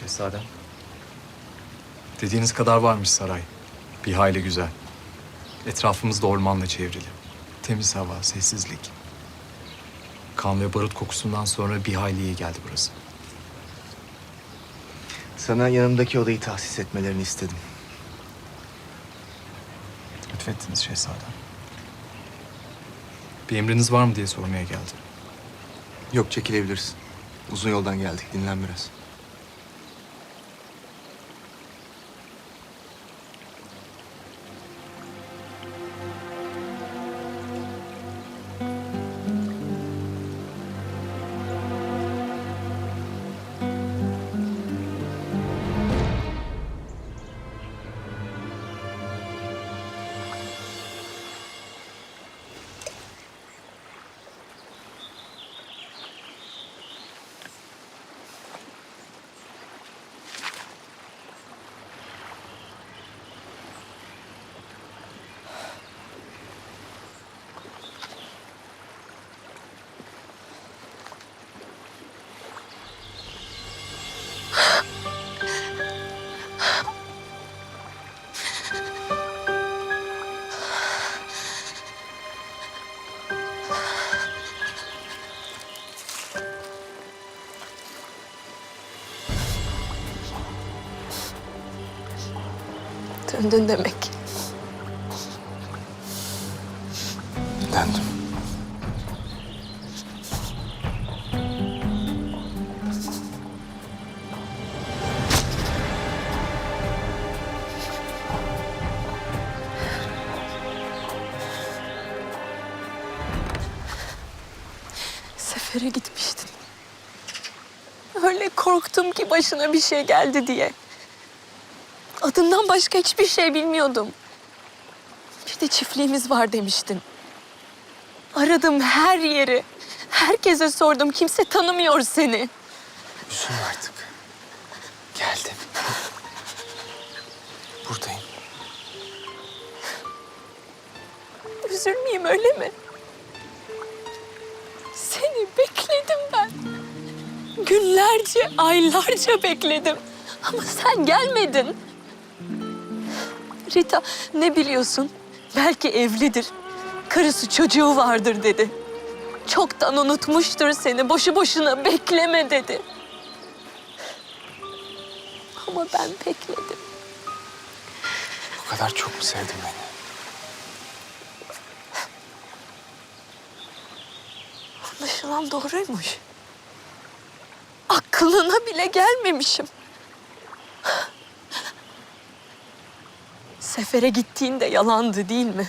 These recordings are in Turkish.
Şehzadem. Dediğiniz kadar varmış saray. Bir hayli güzel. Etrafımız da ormanla çevrili. Temiz hava, sessizlik. Kan ve barut kokusundan sonra bir hayli iyi geldi burası. Sana yanımdaki odayı tahsis etmelerini istedim. Lütfettiniz şehzadem. Bir emriniz var mı diye sormaya geldim. Yok çekilebilirsin. Uzun yoldan geldik. Dinlen biraz. Döndün demek. Döndüm. Sefere gitmiştin. Öyle korktum ki başına bir şey geldi diye. Adından başka hiçbir şey bilmiyordum. Bir de çiftliğimiz var demiştin. Aradım her yeri. Herkese sordum. Kimse tanımıyor seni. Üzülme artık. Geldim. Buradayım. Üzülmeyeyim öyle mi? Seni bekledim ben. Günlerce, aylarca bekledim. Ama sen gelmedin. Rita ne biliyorsun? Belki evlidir. Karısı çocuğu vardır dedi. Çoktan unutmuştur seni. Boşu boşuna bekleme dedi. Ama ben bekledim. O kadar çok mu sevdin beni? Anlaşılan doğruymuş. Aklına bile gelmemişim. Sefere gittiğinde yalandı değil mi?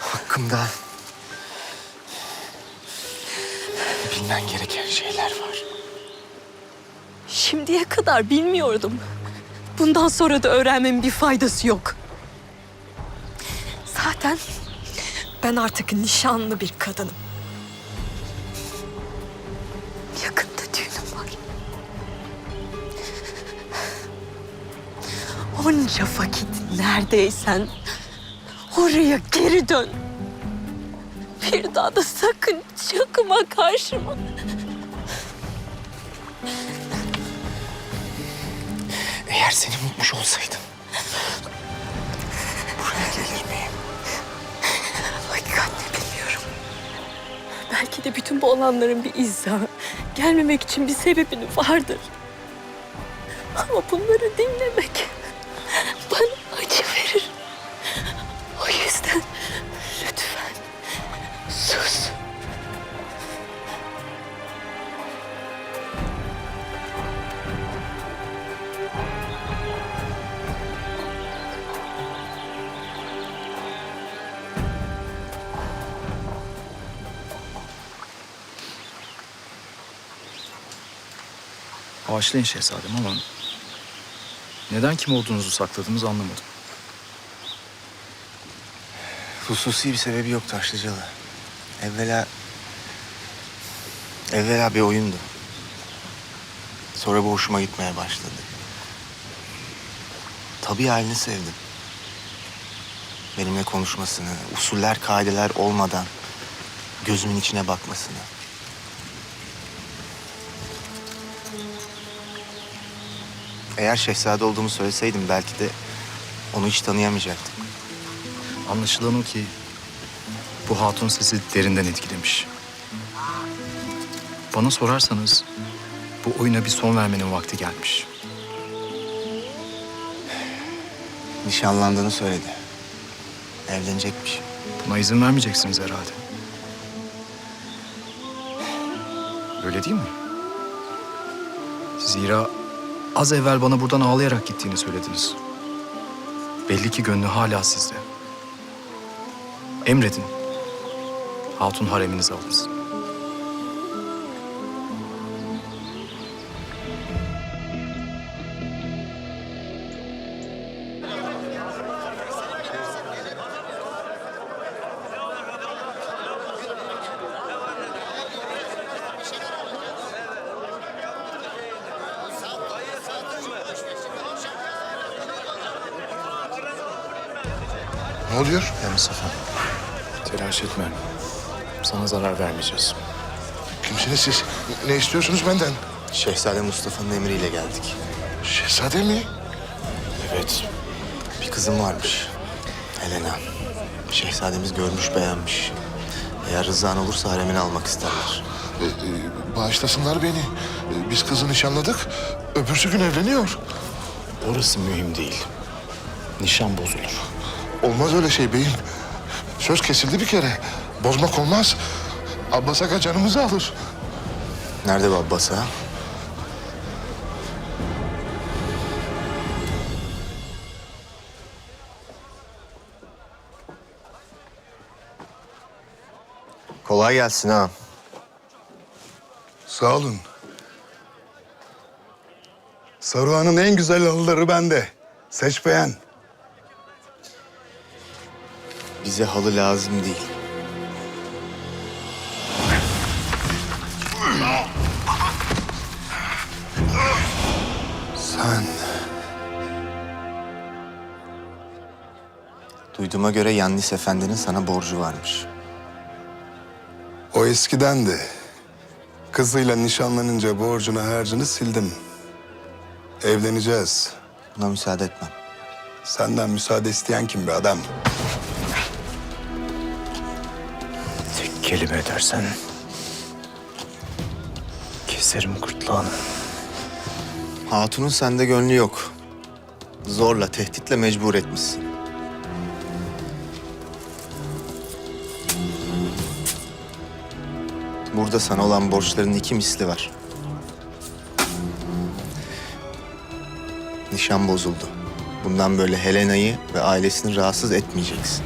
Hakkımda bilmen gereken şeyler var. Şimdiye kadar bilmiyordum. Bundan sonra da öğrenmemin bir faydası yok. Zaten ben artık nişanlı bir kadınım. Onca vakit neredeysen oraya geri dön. Bir daha da sakın çıkma karşıma. Eğer seni unutmuş olsaydım buraya gelir miyim? Hakikaten bilmiyorum. Belki de bütün bu olanların bir izahı, gelmemek için bir sebebin vardır. Ama bunları dinlemek Bağışlayın şehzadem ama... Neden kim olduğunuzu sakladınız anlamadım. Hususi bir sebebi yok Taşlıcalı. Evvela... Evvela bir oyundu. Sonra bu hoşuma gitmeye başladı. Tabii halini sevdim. Benimle konuşmasını, usuller, kaideler olmadan gözümün içine bakmasını. Eğer şehzade olduğumu söyleseydim belki de onu hiç tanıyamayacaktım. Anlaşılan o ki bu hatun sizi derinden etkilemiş. Bana sorarsanız bu oyuna bir son vermenin vakti gelmiş. Nişanlandığını söyledi. Evlenecekmiş. Buna izin vermeyeceksiniz herhalde. Öyle değil mi? Zira az evvel bana buradan ağlayarak gittiğini söylediniz. Belli ki gönlü hala sizde. Emredin. Hatun hareminize alınsın. Ne oluyor? Ya Mustafa, telaş etme. Sana zarar vermeyeceğiz. Kimsiniz siz? Ne istiyorsunuz benden? Şehzade Mustafa'nın emriyle geldik. Şehzade mi? Evet. Bir kızım varmış. Helena. Şehzademiz görmüş beğenmiş. Eğer rızan olursa haremine almak isterler. Ee, e, bağışlasınlar beni. Ee, biz kızı nişanladık. Öbürsü gün evleniyor. Orası mühim değil. Nişan bozulur. Olmaz öyle şey beyim. Söz kesildi bir kere. Bozmak olmaz. Abbas Aga canımızı alır. Nerede bu Abbas ağa? Kolay gelsin ha. Sağ olun. Saruhan'ın en güzel halıları bende. Seç beğen. Bize halı lazım değil. Sen Duyduğuma göre Yannis Efendi'nin sana borcu varmış. o eskidendi. Kızıyla nişanlanınca borcunu harcını sildim. Evleneceğiz. Buna müsaade etmem. Senden müsaade isteyen kim be adam? Kelime edersen keserim gırtlağını. Hatun'un sende gönlü yok. Zorla, tehditle mecbur etmişsin. Burada sana olan borçların iki misli var. Nişan bozuldu. Bundan böyle Helena'yı ve ailesini rahatsız etmeyeceksin.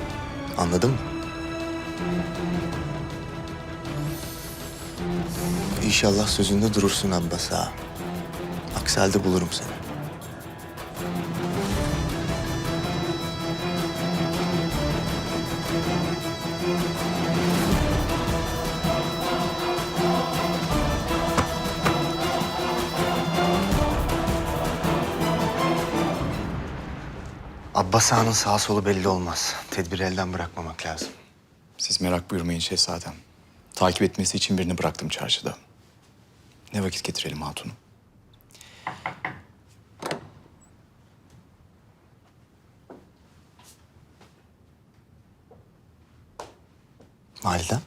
Anladın mı? İnşallah sözünde durursun Abbas ağa. Aksi halde bulurum seni. Abbas Ağa'nın sağ solu belli olmaz. Tedbiri elden bırakmamak lazım. Siz merak buyurmayın şehzadem. Takip etmesi için birini bıraktım çarşıda. Ne vakit getirelim hatunu? Validem,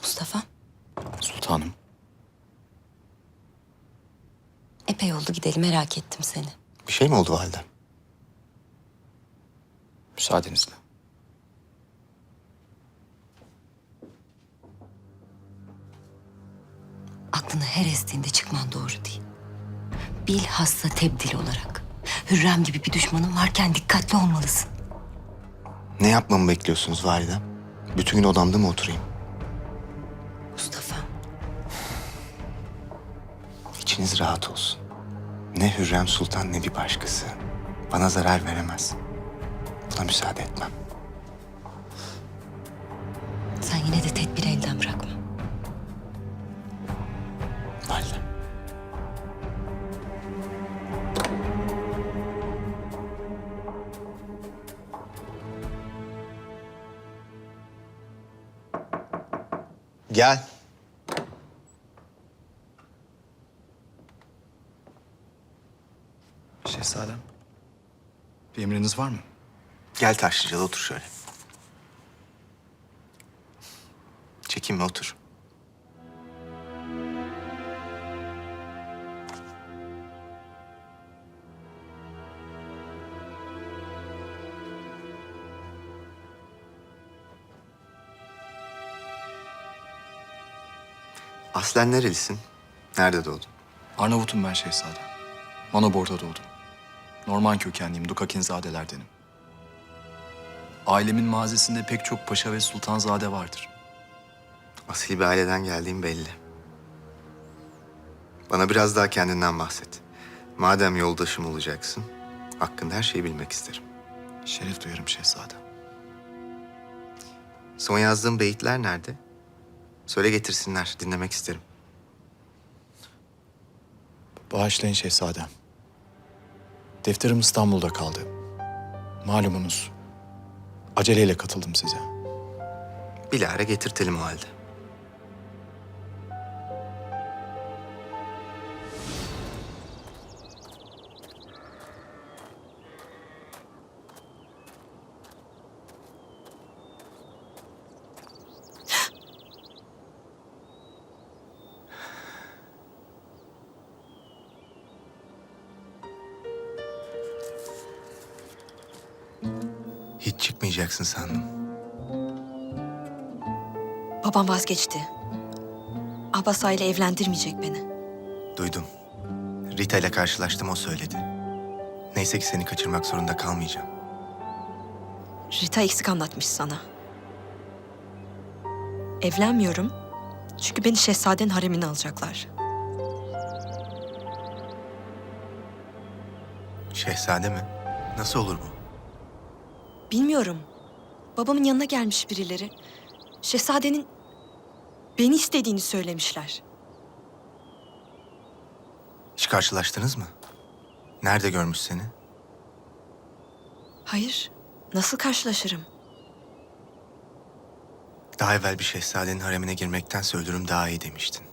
Mustafa, Sultanım, epey oldu gidelim merak ettim seni. bir şey mi oldu validem? müsaadenizle. Her estiğinde çıkman doğru değil. Bilhassa tebdil olarak. Hürrem gibi bir düşmanın varken dikkatli olmalısın. Ne yapmamı bekliyorsunuz validem? Bütün gün odamda mı oturayım? Mustafa, İçiniz rahat olsun. Ne Hürrem Sultan ne bir başkası. Bana zarar veremez. Buna müsaade etmem. Gel. Şehzadem. Bir emriniz var mı? Gel Taşlıcalı otur şöyle. Çekinme otur. Aslen nerelisin? Nerede doğdun? Arnavut'um ben şehzadem. Manobor'da doğdum. Norman kökenliyim, Dukakinzadelerdenim. Ailemin mazisinde pek çok paşa ve sultanzade vardır. Asil bir aileden geldiğin belli. Bana biraz daha kendinden bahset. Madem yoldaşım olacaksın, hakkında her şeyi bilmek isterim. Şeref duyarım şehzadem. Son yazdığın beyitler nerede? Söyle getirsinler, dinlemek isterim. Bağışlayın şehzadem. Defterim İstanbul'da kaldı. Malumunuz. Aceleyle katıldım size. Bilahare getirtelim o halde. Çıkmayacaksın sandım. Babam vazgeçti. Abbas ile evlendirmeyecek beni. Duydum. Rita ile karşılaştım o söyledi. Neyse ki seni kaçırmak zorunda kalmayacağım. Rita eksik anlatmış sana. Evlenmiyorum. Çünkü beni şehzadenin haremine alacaklar. Şehzade mi? Nasıl olur bu? Bilmiyorum. Babamın yanına gelmiş birileri. Şehzadenin beni istediğini söylemişler. Hiç karşılaştınız mı? Nerede görmüş seni? Hayır. Nasıl karşılaşırım? Daha evvel bir şehzadenin haremine girmektense ölürüm daha iyi demiştin.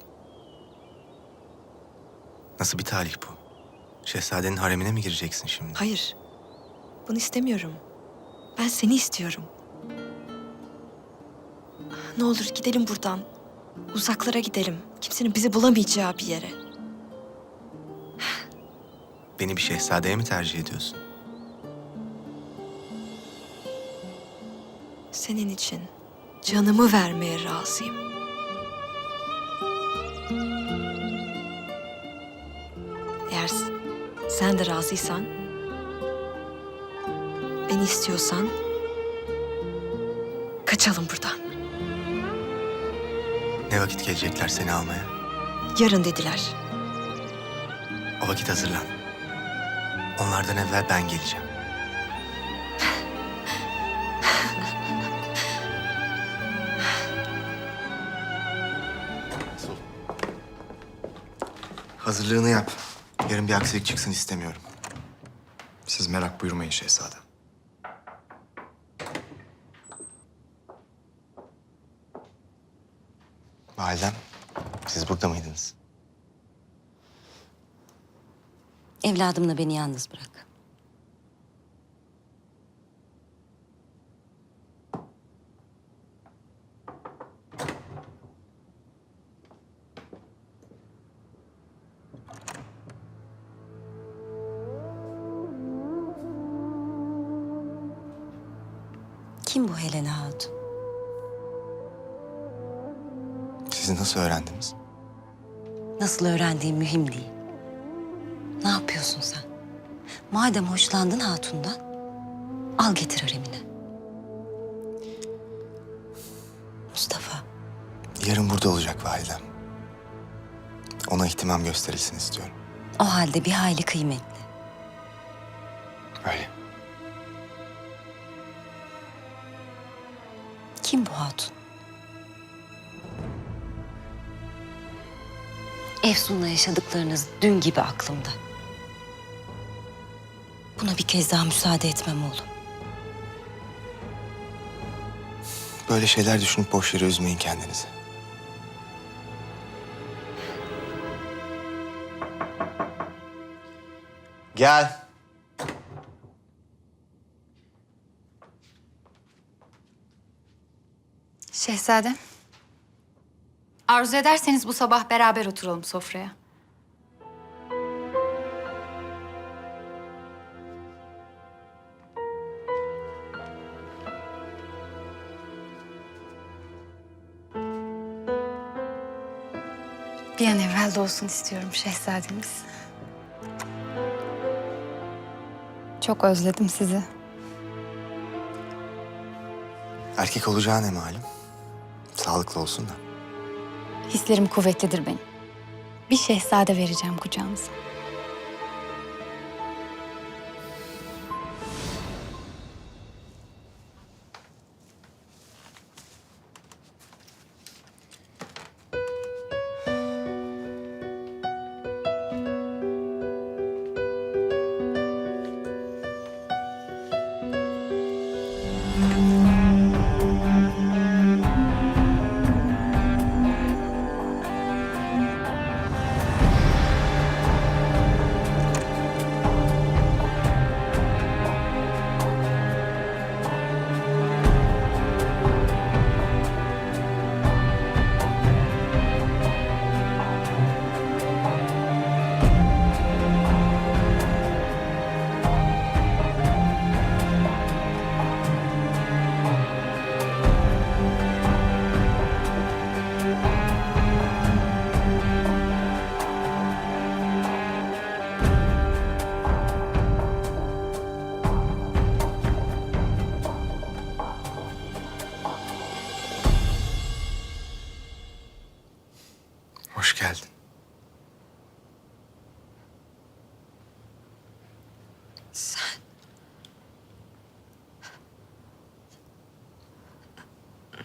Nasıl bir talih bu? Şehzadenin haremine mi gireceksin şimdi? Hayır. Bunu istemiyorum. Ben seni istiyorum. Ne olur gidelim buradan. Uzaklara gidelim. Kimsenin bizi bulamayacağı bir yere. Beni bir şehzadeye mi tercih ediyorsun? Senin için canımı vermeye razıyım. Eğer sen de razıysan, beni istiyorsan kaçalım buradan. Ne vakit gelecekler seni almaya? Yarın dediler. O vakit hazırlan. Onlardan evvel ben geleceğim. Hazırlığını yap. Yarın bir aksilik çıksın istemiyorum. Siz merak buyurmayın şehzadem. Validem, siz burada mıydınız? Evladımla beni yalnız bırak. Kim bu Helena Hatun? Sizi nasıl öğrendiniz? Nasıl öğrendiğim mühim değil. Ne yapıyorsun sen? Madem hoşlandın hatundan, al getir haremine. Mustafa, Yarın burada olacak validem. Ona ihtimam gösterilsin istiyorum. o halde bir hayli kıymetli. Efsun'la yaşadıklarınız dün gibi aklımda. Buna bir kez daha müsaade etmem oğlum. Böyle şeyler düşünüp boş yere üzmeyin kendinizi. Gel. Şehzadem. Arzu ederseniz bu sabah beraber oturalım sofraya. Bir an evvel doğsun istiyorum şehzademiz. Çok özledim sizi. Erkek olacağı ne malum? Sağlıklı olsun da. Hislerim kuvvetlidir benim. Bir şehzade vereceğim kucağınıza.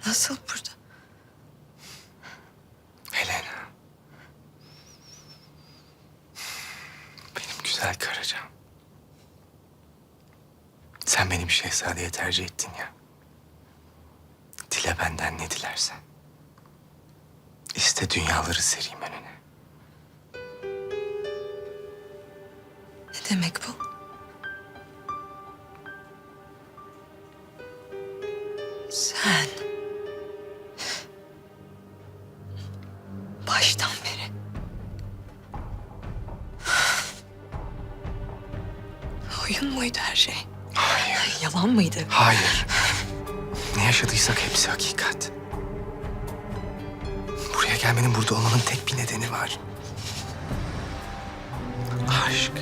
Nasıl burada? Helena. Benim güzel karıcam. Sen benim şehzadeye tercih ettin ya. Dile benden ne dilersen. İste dünyaları sereyim önüne. Ne demek bu? Mıydı? Hayır. Ne yaşadıysak hepsi hakikat. Buraya gelmenin burada olmanın tek bir nedeni var. Aşk.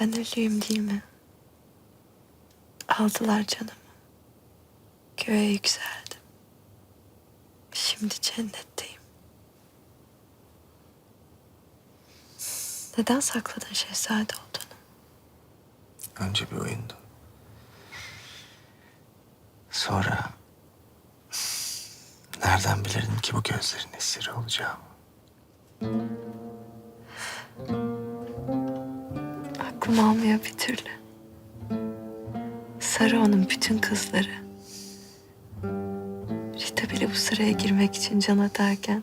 Ben ölüyüm değil mi? Aldılar canımı. Göğe yükseldim. Şimdi cennetteyim. Neden sakladın şehzade olduğunu? Önce bir oyundu. Sonra... Nereden bilirdim ki bu gözlerin esiri olacağımı? Aklım almıyor bir türlü. Sarı onun bütün kızları. Rita bile bu sıraya girmek için can atarken...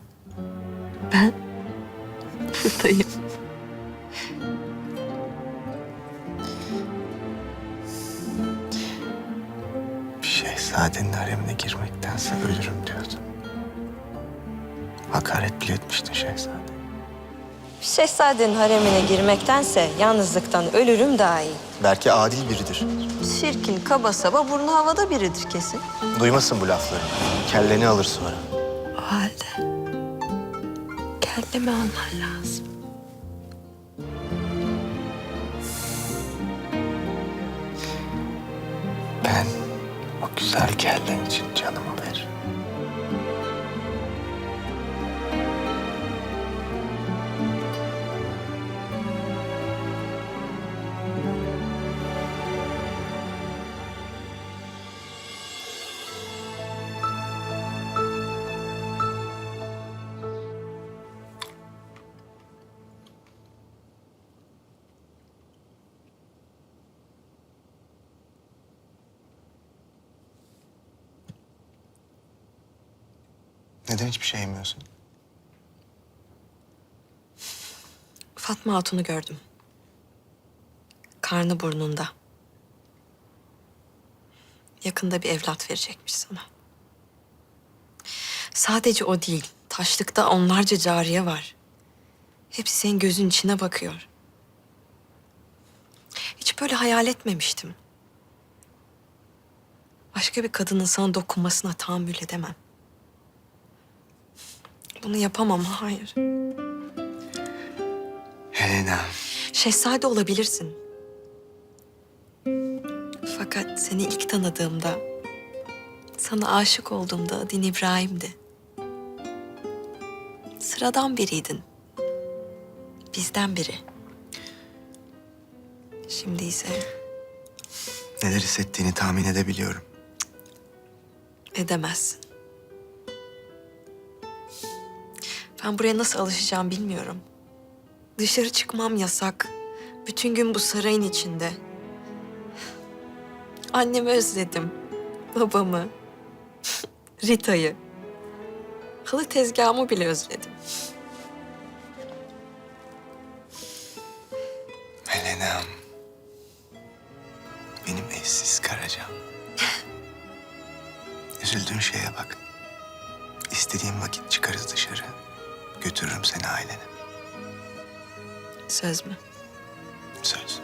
Ben buradayım. Şehzadenin haremine girmektense ölürüm diyordun. Hakaret bile etmiştin şehzade. Şehzadenin haremine girmektense yalnızlıktan ölürüm daha iyi. Belki adil biridir. Çirkin, kaba saba, burnu havada biridir kesin. Duymasın bu lafları. Kelleni alır sonra. O halde kellemi alman lazım. Ben o güzel kellen için canımı Neden hiçbir şey yemiyorsun? Fatma Hatun'u gördüm. Karnı burnunda. Yakında bir evlat verecekmiş sana. Sadece o değil. Taşlıkta onlarca cariye var. Hepsi senin gözün içine bakıyor. Hiç böyle hayal etmemiştim. Başka bir kadının sana dokunmasına tahammül edemem. Bunu yapamam, hayır. Helena. Şehzade olabilirsin. Fakat seni ilk tanıdığımda, sana aşık olduğumda adın İbrahim'di. Sıradan biriydin. Bizden biri. Şimdi ise Neler hissettiğini tahmin edebiliyorum. edemezsin. Ben buraya nasıl alışacağım bilmiyorum. Dışarı çıkmam yasak. Bütün gün bu sarayın içinde. Annemi özledim. Babamı. Rita'yı. Halı tezgahımı bile özledim. Helena'm. Benim eşsiz karacam. Üzüldüğün şeye bak. İstediğin vakit çıkarız dışarı. Götürürüm seni ailene. Söz mü? Söz.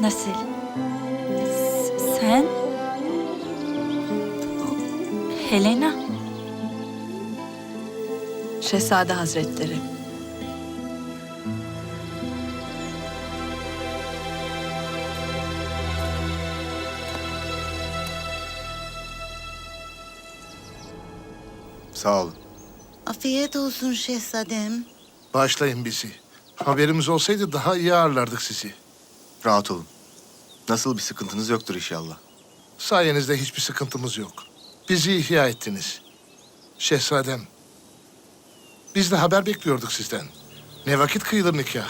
Nasıl? S- Sen? Helena? Şehzade Hazretleri. Sağ olun. Afiyet olsun şehzadem. Bağışlayın bizi. Haberimiz olsaydı daha iyi ağırlardık sizi. Rahat olun. Nasıl bir sıkıntınız yoktur inşallah. Sayenizde hiçbir sıkıntımız yok. Bizi ihya ettiniz. Şehzadem. Biz de haber bekliyorduk sizden. Ne vakit kıyılır nikah?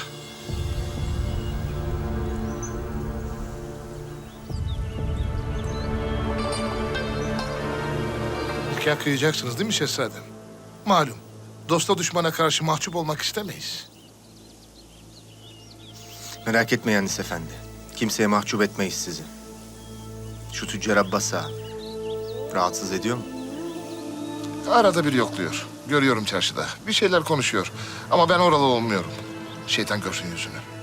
Nikah kıyacaksınız değil mi şehzadem? Malum. Dosta düşmana karşı mahcup olmak istemeyiz. Merak etmeyin Anis Efendi. Kimseye mahcup etmeyiz sizi. Şu tüccar Abbas ağa rahatsız ediyor mu? Arada bir yokluyor. Görüyorum çarşıda. Bir şeyler konuşuyor. Ama ben oralı olmuyorum. Şeytan görsün yüzünü.